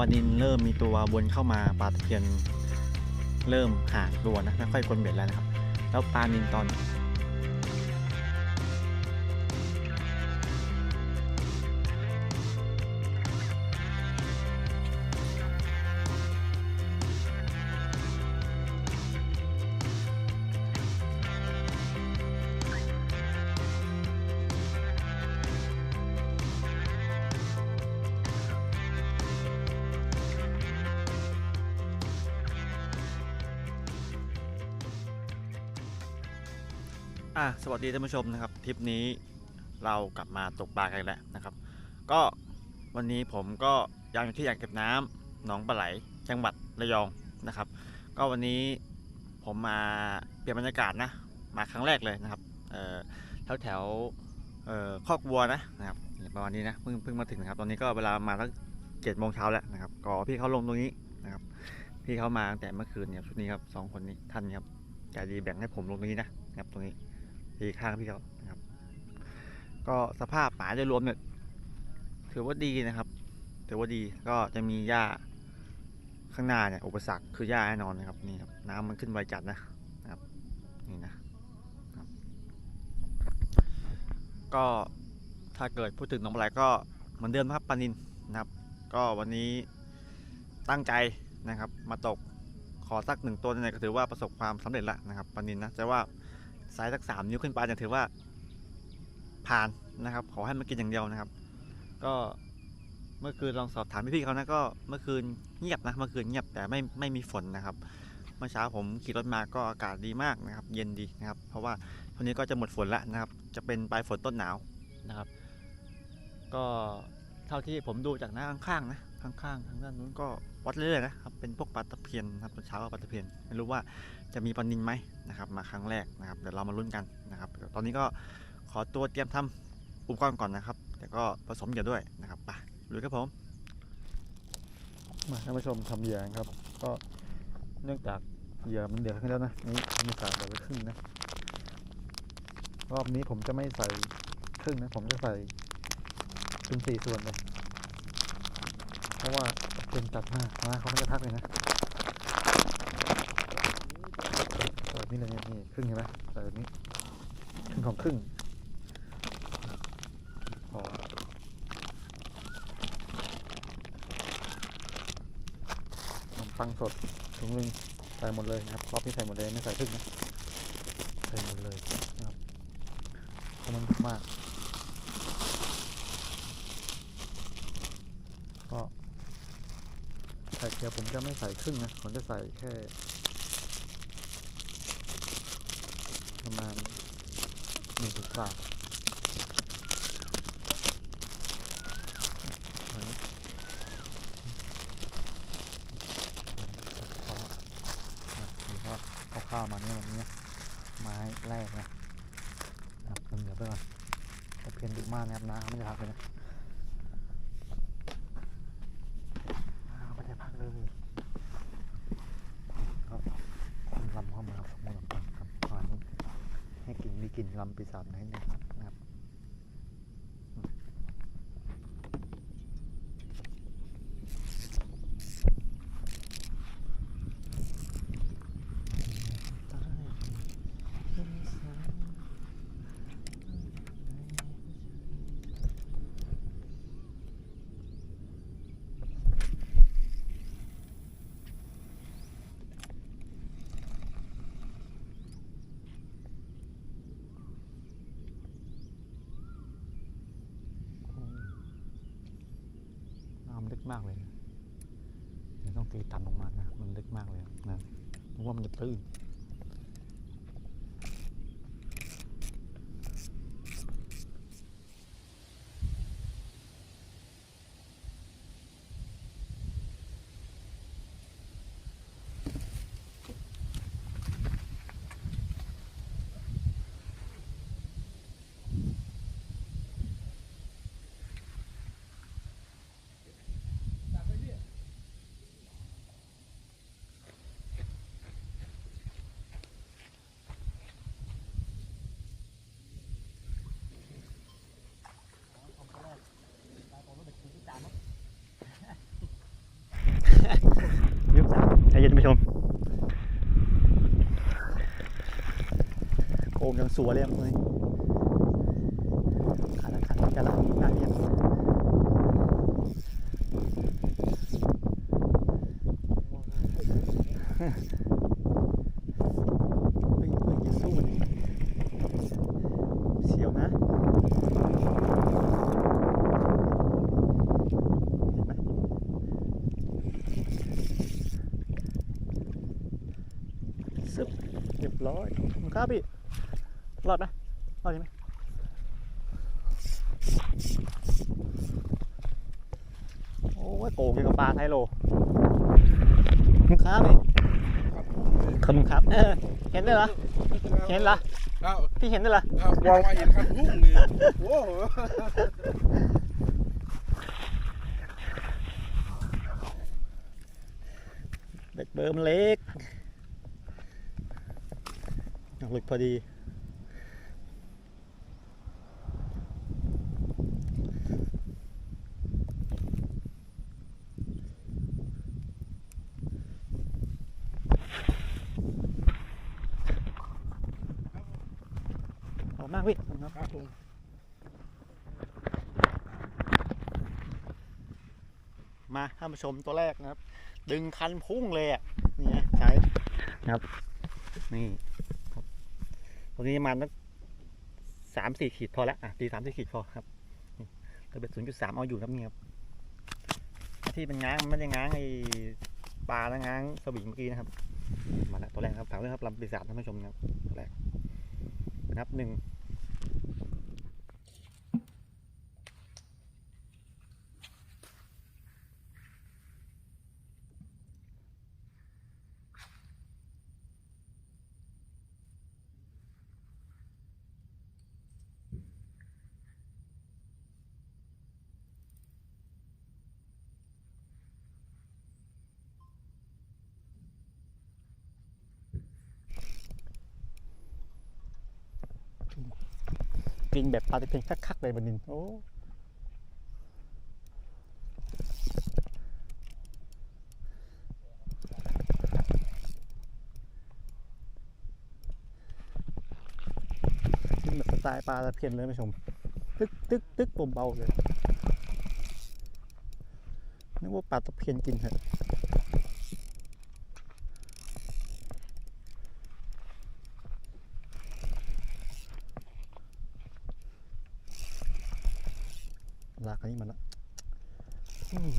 ปลาดินเริ่มมีตัววนเข้ามาปลาตะเพียนเริ่มห่างตัวนะค่อยกลนเบ็ดแล้วนะครับ แล้วปลานินตอน อะสวัสดีท่านผู้ชมนะครับทริปนี้เรากลับมาตกปลากันแล้วนะครับ ก็วันนี้ผมก็ยังอยู่ที่อ่างเก็บน้ำหนองปลาไหลจังหวัดระยองนะครับ ก็วันนี้ผมมาเปลี่ยนบรรยากาศนะมาครั้งแรกเลยนะครับเอ่อแถวแถวเอ่อคอกวัวนะนะครับประมาณนี้นะเพิ่งเพิ่งมาถึงนะครับ ตอนนี้ก็เวลามาตั้งเจ็ดโมงเช้าแล้วนะครับก็พี่เขาลงตรงนี้นะครับพี่เขามาตั้งแต่เมื่อคืนเนี่ยชุดนี้ครับสองคนนี้ท่านครับใจดีแบ่งให้ผมลงตรงนี้นะนะครับตรงนี้ ทีข้างพี่เขานะครับ ก็สภาพป่าโดยรวมเนี่ยถือว่าดีนะครับถือว่าดีก็จะมีหญ้าข้างหน้าเนี่ยอุปสรรคคือหญ้าแน่นอนนะครับนี่ครับน้ำมันขึ้นไวจัดนะนะครับนี่นะก็ถ้าเกิดพูดถึงหนองปลาไหลก็เหมือนเดิมนะครับปานินนะครับ ก็วันนี้ตั้งใจนะครับ มาตกขอสักหนึ่งตัวเนี่ยก็ถือว่าประสบความสำเร็จล้วนะครับปานินนะแต่ว่า ไซส์สักสามนิ้วขึ้นไปจะถือว่าผ่านนะครับ ขอให้มันกินอย่างเดียวนะครับ ก็เมื่อคืนลองสอบถามพี่ๆเขานะก็เมื่อคืนเงียบนะเมื่อคืนเงียบแต่ไม่ไม่มีฝนนะครับ เมื่อเช้าผมขี่รถมาก็อากาศดีมากนะครับ เย็นดีนะครับ เพราะว่าวันนี้ก็จะหมดฝนแล้วนะครับ จะเป็นปลายฝนต้นหนาวนะครับ ก็เท่าที่ผมดูจากหน้าข้างๆนะข้างๆทางด้านนู้นก็ วัดเรื่อยๆนะครับเป็นพวกปลาตะเพียนนะครับตอนเช้าก็ปลาตะเพียนไม่รู้ว่าจะมีปลานินไหมนะครับ มาครั้งแรกนะครับเดี๋ยวเรามาลุ้นกันนะครับ ตอนนี้ก็ขอตัวเตรียมทำอุปกรณ์ก่อนนะครับ แต่ก็ผสมเหยื่อด้วยนะครับไปลุยครับผมมาท่านผู้ชมทำเหยื่อครับ ก็เนื่องจากเหยื่อมันเดือดขึ้นแล้วนะนี่มีสามเหลือไว้ครึ่งนะรอบนี้ผมจะไม่ใส่ครึ่งนะผมจะใส่เป็นสี่ส่วนเลย เพราะว่าเป็นจัดมากมาเขาไม่จะทักเลยนะใส่แบบนี้เลยนี่ครึ่งใช่ไหมใส่แบบนี้ครึ่งของครึ่งพอขนมปังสดถุงหนึงใส่หมดเลยนะครับรอบนี้ใส่หมดเลยไม่ใส่ครึ่งนะใส่หมดเลยนะครับเพราะมันมากก็ ไข่เจียวผมจะไม่ใส่ครึ่งนะผมจะใส่แค่ประมาณหนึ่งจุดสามเอาข้าวมาเนี่ยวันนี้ไม้แรกนะนะครับเหลือไปก่อนตะเพียนดุมากนะครับน้ำไม่ได้พักเลยนะน้ำไม่ได้พักเลยครับลำเข้ามาครับสมมติลำปังครับประมาณนี้ ให้กลิ่นมีกลิ่นลำปีศาจนิดนึงครับน้ำลึก มากเลยเดี๋ยวต้องตีต่ำลงมานะ มันลึกมากเลยนะผมว่ามันจะตื้น โกงยังสัวเลยครับตรงนี้ขาดละขาดจะละหน้าเรียบเฮ้ยเฮ้ยอย่าสู้มันเสียวนะเห็นไหมซึบเรียบร้อยขอบคุณครับพี่ รอดไหมรอดใช่ไหมโอ้ยโกงยังกับปลาไทโลขอบคุณครับพี่ขอบคุณครับเออเห็นด้วยเหรอ เห็นเหรอเอาพี่เห็นด้วยเหรอเอาวางเห็นคันพุ่งนี่โอ้โหเบ็ดเบอร์มันเล็กหลุดพอดี ออกมากพี่ครับ ครับผม มาท่านผู้ชมตัวแรกนะครับ ดึงคันพุ่งเลยอะนี่ไงใช้นะครับ นี่ครับตัวนี้มาณนักสามสี่ขีดพอแล้วอะตีสามสี่ขีดพอครับกระเบ็ดศูนย์จุดสามเอาอยู่ครับนี่ครับที่เป็นง้างไม่ได้ง้างไอ้ปลานะง้างสวิงเมื่อกี้นะครับ มาแล้วตัวแรกครับถามเลยครับลำปีศาจท่านผู้ชมนะครับตัวแรกนับหนึ่ง กินแบบปลาตะเพียนคักๆเลยบันนินโอ้แบบสไตล์ปลาตะเพียนเลยผู้ชม ตึกตึกตึกเบาๆเลยนึกว่าปลาตะเพียนกินเหรอะลากอันนี้มันละอืม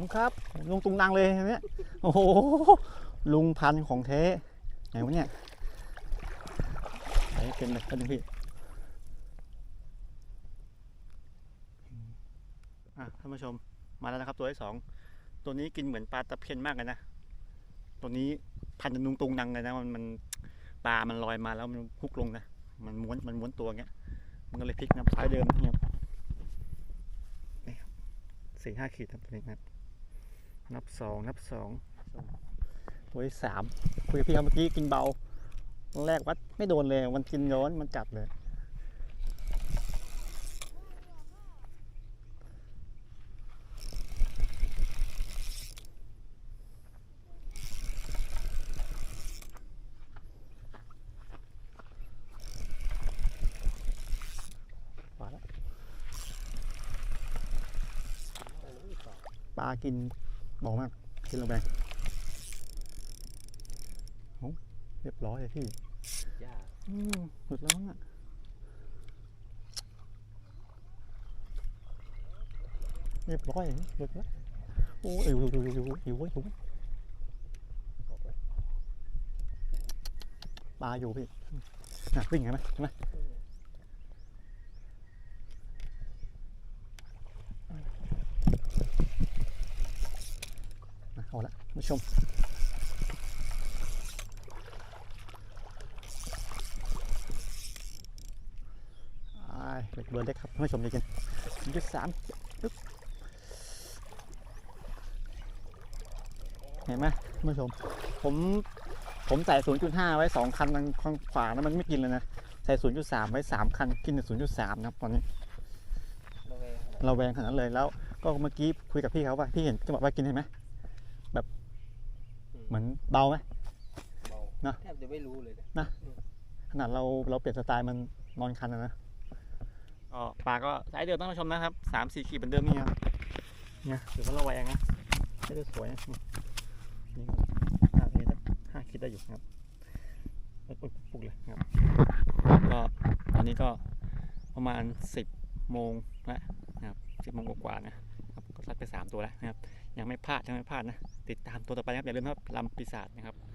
ขอบคุณครับลุงตุงนังเลยเนไหมโอ้โหลุงพันธุ์ของแท้ไหนวะเนี่ยไหนเป็นเลยท่านพี่อะท่านผู้ชมมาแล้วนะครับตัวที่สองตัวนี้กินเหมือนปลาตะเพียนมากเลยนะตัวนี้พันธุ์นุงตุงนังเลยนะมันมันปลา มันลอยมาแล้วมันฮุกลงนะมันม้วนมันม้วนตัวเงี้ย มันก็เลยพลิกนะท้ายเดิมเนี่ยครับสี่ห้าขีดครับตัวนี้นะครับ นับสองนับสองตัวที่สามคุยกับพี่ครับเมื่อกี้กินเบาตอนแรกวัดไม่โดนเลยมันกินย้อนมันจัดเลยมาแล้วปลากิน บอกมากกินลงไปโอ้เรียบร้อยเลยพี่อืมหลุดแล้วอะเรียบร้อยอย่างนี้หลุดแล้วโอ้ยหิวหิวหิวหิวหิวเว้ยหิวปลาอยู่พี่วิ่งเห็นไหมเห็นไหม เอาละคุณผู้ชมอ้ายเบ็ดเบอร์เล็กครับคุณผู้ชมจะกินจุดสามปึ๊บเห็นไหมคุณผู้ชม ผม ผมใส่ 0.5 ไว้ 2 คันทางข้างขวานะมันไม่กินเลยนะ ใส่ส่ศูนย์จุดสามไว้สามคัน กินศูนย์จุดสามนะครับตอนนี้ระแวงขนาดเราแวงขนาดนั้นเลยแล้วก็เมื่อกี้คุยกับพี่เขาว่า พี่เห็นจังหวะว่ากินเห็นไหมแบบ เหมือนเบาไหมเบาเนอะแทบจะไม่รู้เลยนะขนาดเราเราเปลี่ยนสไตล์มันนอนคันนะนะก็ปลาก็สายเดียวต้องมาชมนะครับสามสี่ขีดเหมือนเดิมนี่ครับเนี่ยถือว่าเราแวงนะใช้ได้สวยนะนี่ห้าขีดสักห้าขีดได้อยู่นะครับปุ๊บปุ๊บปุ๊บเลยนะครับก็ตอนนี้ก็ประมาณสิบโมงแล้วนะครับสิบโมงกว่าๆนะครับก็ซัดไปสามตัวแล้วนะครับ ยังไม่พลาดยังไม่พลาดนะ ติดตามตัวต่อไปนะครับอย่าลืมครับลำปีศาจนะครับ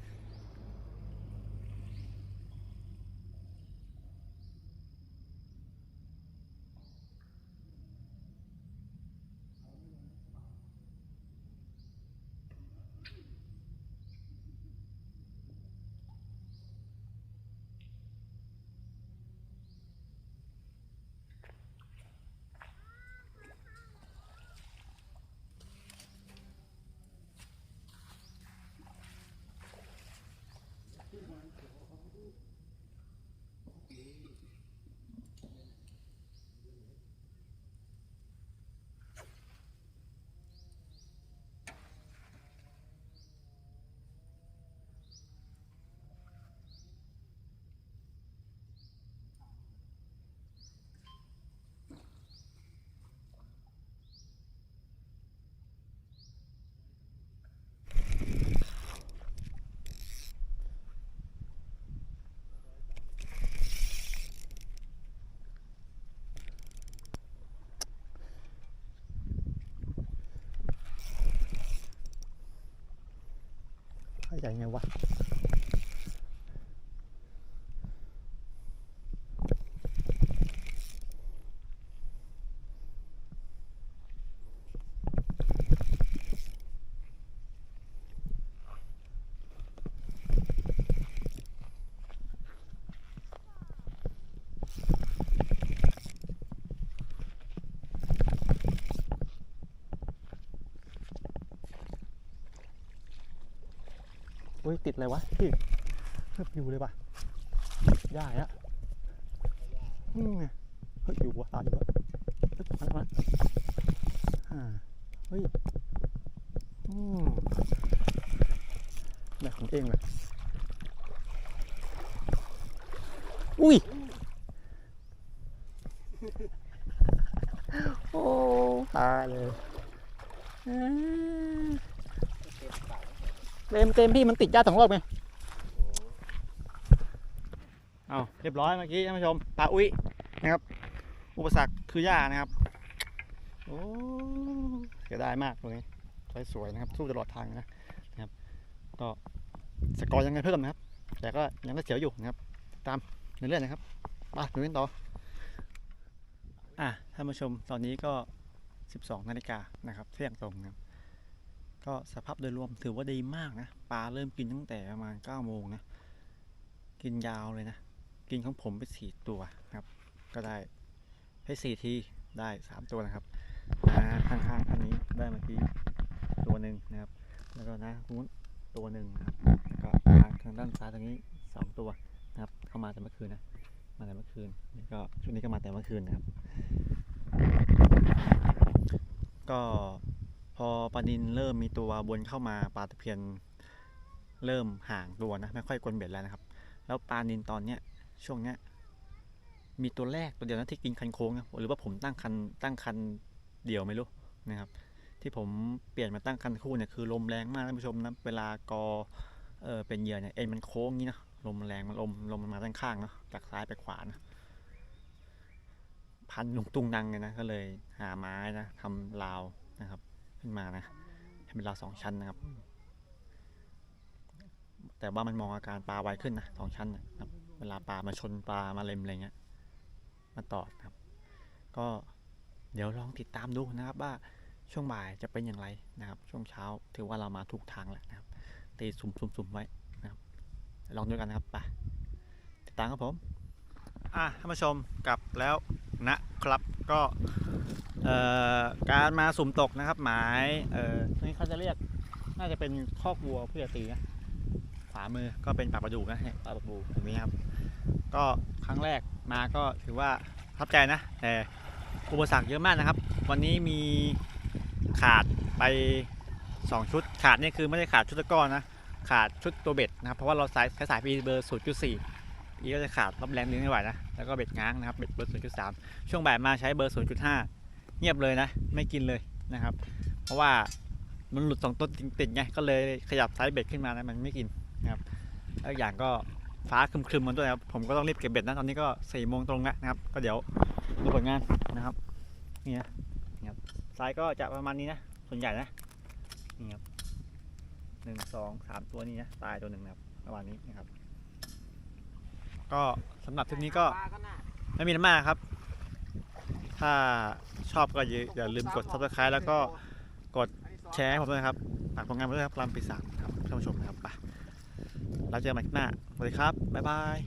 ใหญ่ไงวะ อุ้ยติดอะไรวะพี่เฮ้ยอยู่เลยปะได้อะอืมเฮ้ยอยู่วะตายอยู่วะเฮ้ยมาแล้วมาอ่าเฮ้ยอืมแบบของเองเลยอุ้ยโอ้ตายเลยอ่า เต็มปากเต็มพี่มันติดยาสองรอบไงเอาเรียบร้อยเมื่อกี้ท่านผู้ชมปลาอุ้ยนะครับ อุปสรรคคือหญ้านะครับ โอ้เสียดายมากตรงนี้สวยๆนะครับ สู้ตลอดทางนะนะครับ ก็สกอร์ยังไงเพิ่มนะครับ แต่ก็ยังได้เสียวอยู่นะครับ ตามเรื่อยๆนะครับมาดูกันต่อ อะท่านผู้ชมตอนนี้ก็ 12นาฬิกานะครับ เที่ยงตรงนะครับ ก็สภาพโดยรวมถือว่าดีมากนะปลาเริ่มกินตั้งแต่ประมาณ9โมงนะ กินยาวเลยนะ กินของผมไปสี่ตัวนะครับ ก็ได้ให้สี่ทีได้สามตัวนะครับนะข้างๆอันนี้ได้เมื่อกี้ตัวหนึ่งนะครับ แล้วก็นะนู้นตัวหนึ่งนะครับแล้วก็ทางทางด้านซ้ายตรงนี้สองตัวนะครับ เข้ามาแต่เมื่อคืนนะ มาแต่เมื่อคืนนี่ก็ชุดนี้ก็มาแต่เมื่อคืนนะครับ ก็ พอปลานินเริ่มมีตัววนเข้ามาปลาตะเพียนเริ่มห่างตัวนะไม่ค่อยกวนเบ็ดแล้วนะครับ แล้วปลานินตอนเนี้ยช่วงเนี้ยมีตัวแรกตัวเดียวนะที่กินคันโค้งนะหรือว่าผมตั้งคันตั้งคันเดี่ยวไม่รู้นะครับ ที่ผมเปลี่ยนมาตั้งคันคู่เนี่ยคือลมแรงมากท่านผู้ชมนะเวลากอเออเป็นเหยื่อเนี่ยเอ็นมันโค้งอย่างนี้นะลมแรงมันลมลมมันมาด้านข้างเนาะจากซ้ายไปขวานะพันลุงตุงนังเลยนะก็เลยหาไม้นะทำราวนะครับ ขึ้นมานะให้เป็นราวสองชั้นนะครับ แต่ว่ามันมองอาการปลาไวขึ้นนะสองชั้นนะครับ เวลาปลามาชนปลามาเล็มอะไรเงี้ยมาตอดนะครับ ก็เดี๋ยวลองติดตามดูนะครับว่าช่วงบ่ายจะเป็นอย่างไรนะครับ ช่วงเช้าถือว่าเรามาถูกทางแล้วนะครับตีสุ่มสุ่มสุ่มไว้นะครับ ลองดูกันนะครับไปติดตามครับผม อะท่านผู้ชมกลับแล้วนะ ครับ ก็การมาสุ่มตกนะครับ หมายนี่เขาจะเรียกน่าจะเป็นคอกวัวผู้ใหญ่ตีนะขวามือก็เป็นปลาประดูนะปลาประดูตรงนี้ครับ ก็ครั้งแรกมาก็ถือว่าทับใจนะ แต่อุปสรรคเยอะมากนะครับ วันนี้มีขาดไป 2 ชุดขาดนี่คือไม่ได้ขาดชุดตะกร้อนะขาดชุดตัวเบ็ดนะครับเพราะว่าเราใช้ใช้สายพีเบอร์0.4 อีก็จะขาดรับแรงดึงไม่ไหวนะ แล้วก็เบ็ดง้างนะครับเบ็ดเบอร์0.3ช่วงบ่ายมาใช้เบอร์0.5เงียบเลยนะ ไม่กินเลยนะครับ เพราะว่ามันหลุดสองต้นติดๆไงก็เลยขยับไซส์เบ็ดขึ้นมานะมันไม่กินนะครับแล้วอย่างก็ฟ้าครึมๆมันด้วยนะครับผมก็ต้องรีบเก็บเบ็ดนะตอนนี้ก็สี่โมงตรงแล้วนะครับ ก็เดี๋ยวดูผลงานนะครับนี่นะนะครับไซส์ก็จะประมาณนี้นะส่วนใหญ่นะนี่ครับหนึ่งสองสามตัวนี้นะตายตัวหนึ่งนะครับประมาณนี้นะครับ ก็สำหรับทริปนี้ก็ไม่มีน้ำมากครับ ถ้าชอบก็อย่าลืมกด subscribe แล้วก็กดแชร์ให้ผมด้วยนะครับฝากผลงานผมด้วยครับรามปีสามครับท่านผู้ชมนะครับไปแล้วเจอกันใหม่คลิปหน้าสวัสดีครับ บ๊ายบาย